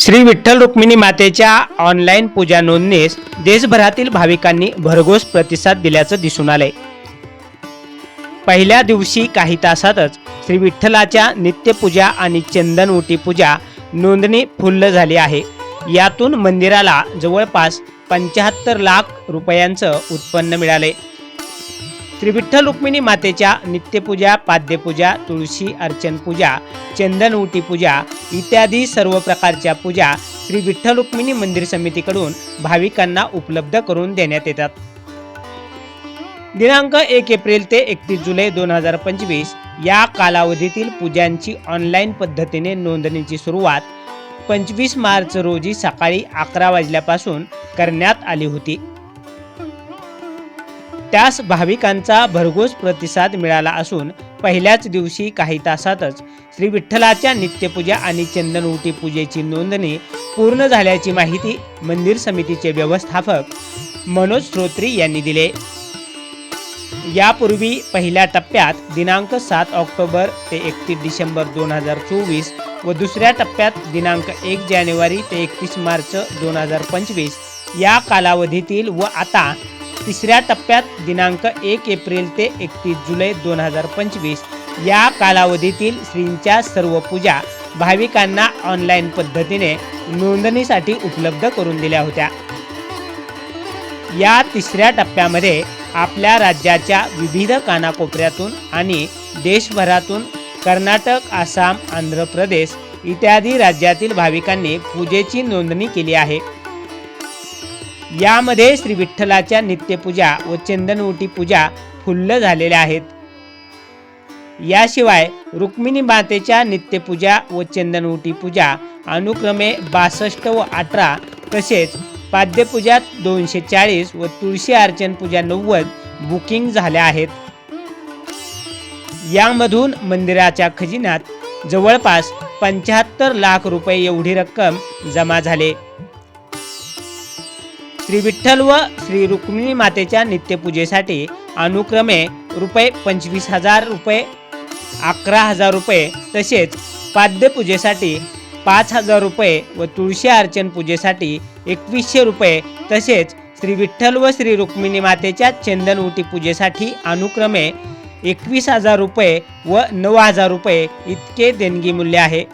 श्री विठ्ठल रुक्मिणी मातेच्या ऑनलाईन पूजा नोंदणीस देशभरातील भाविकांनी भरघोस प्रतिसाद दिल्याचं दिसून आलंय. पहिल्या दिवशी काही तासातच श्री विठ्ठलाच्या नित्यपूजा आणि चंदन उटी पूजा नोंदणी फुल्ल झाली आहे. यातून मंदिराला जवळपास पंच्याहत्तर लाख रुपयांचं उत्पन्न मिळाले श्री विठ्ठल रुक्मिणी मातेच्या नित्यपूजा पाद्यपूजा तुळशी अर्चन पूजा चंदन उटी पूजा इत्यादी सर्व प्रकारच्या पूजा श्री विठ्ठल रुक्मिणी मंदिर समितीकडून भाविकांना उपलब्ध करून देण्यात येतात. दिनांक एक एप्रिल ते एकतीस जुलै दोन हजार पंचवीस या कालावधीतील पूजांची ऑनलाईन पद्धतीने नोंदणीची सुरुवात पंचवीस मार्च रोजी सकाळी अकरा वाजल्यापासून करण्यात आली होती. त्यास भाविकांचा भरघोस प्रतिसाद मिळाला असून पहिल्याच दिवशी काही तासातच श्री विठ्ठलाच्या नित्यपूजा आणि चंदनवटी पूजेची नोंदणी पूर्ण झाल्याची माहिती मंदिर समितीचे व्यवस्थापक मनोज श्रोत्री यांनी दिले. यापूर्वी पहिल्या टप्प्यात दिनांक सात ऑक्टोबर ते एकतीस डिसेंबर दोन हजार चोवीस व दुसऱ्या टप्प्यात दिनांक एक जानेवारी ते एकतीस मार्च दोन हजार पंचवीस या कालावधीतील व आता तिसऱ्या टप्प्यात दिनांक एक एप्रिल ते एकतीस जुलै दोन हजार पंचवीस या कालावधीतील श्रींच्या सर्व पूजा भाविकांना ऑनलाईन पद्धतीने नोंदणीसाठी उपलब्ध करून दिल्या होत्या. या तिसऱ्या टप्प्यामध्ये आपल्या राज्याच्या विविध कानाकोपऱ्यातून आणि देशभरातून कर्नाटक आसाम आंध्र प्रदेश इत्यादी राज्यातील भाविकांनी पूजेची नोंदणी केली आहे. यामध्ये श्री विठ्ठलाच्या नित्यपूजा व चंदनवटी पूजा फुल्ल झालेल्या आहेत. याशिवाय रुक्मिणी मातेच्या नित्यपूजा व चंदनवटी पूजा अनुक्रमे बासष्ट व अठरा तसेच पाद्यपूजा दोनशे चाळीस व तुळशी अर्चन पूजा नव्वद बुकिंग झाल्या आहेत. यामधून मंदिराच्या खजिन्यात जवळपास पंच्याहत्तर लाख रुपये एवढी रक्कम जमा झाले. श्री विठ्ठल व श्री रुक्मिणी मातेच्या नित्यपूजेसाठी अनुक्रमे रुपये पंचवीस हजार रुपये अकरा हजार रुपये तसेच पाद्यपूजेसाठी पाच हजार रुपये व तुळशी अर्चन पूजेसाठी एकवीसशे रुपये तसेच श्री विठ्ठल व श्री रुक्मिणी मातेच्या चंदन उटी पूजेसाठी अनुक्रमे एकवीस हजार रुपये व नऊ हजार रुपये इतके देणगी मूल्य आहे.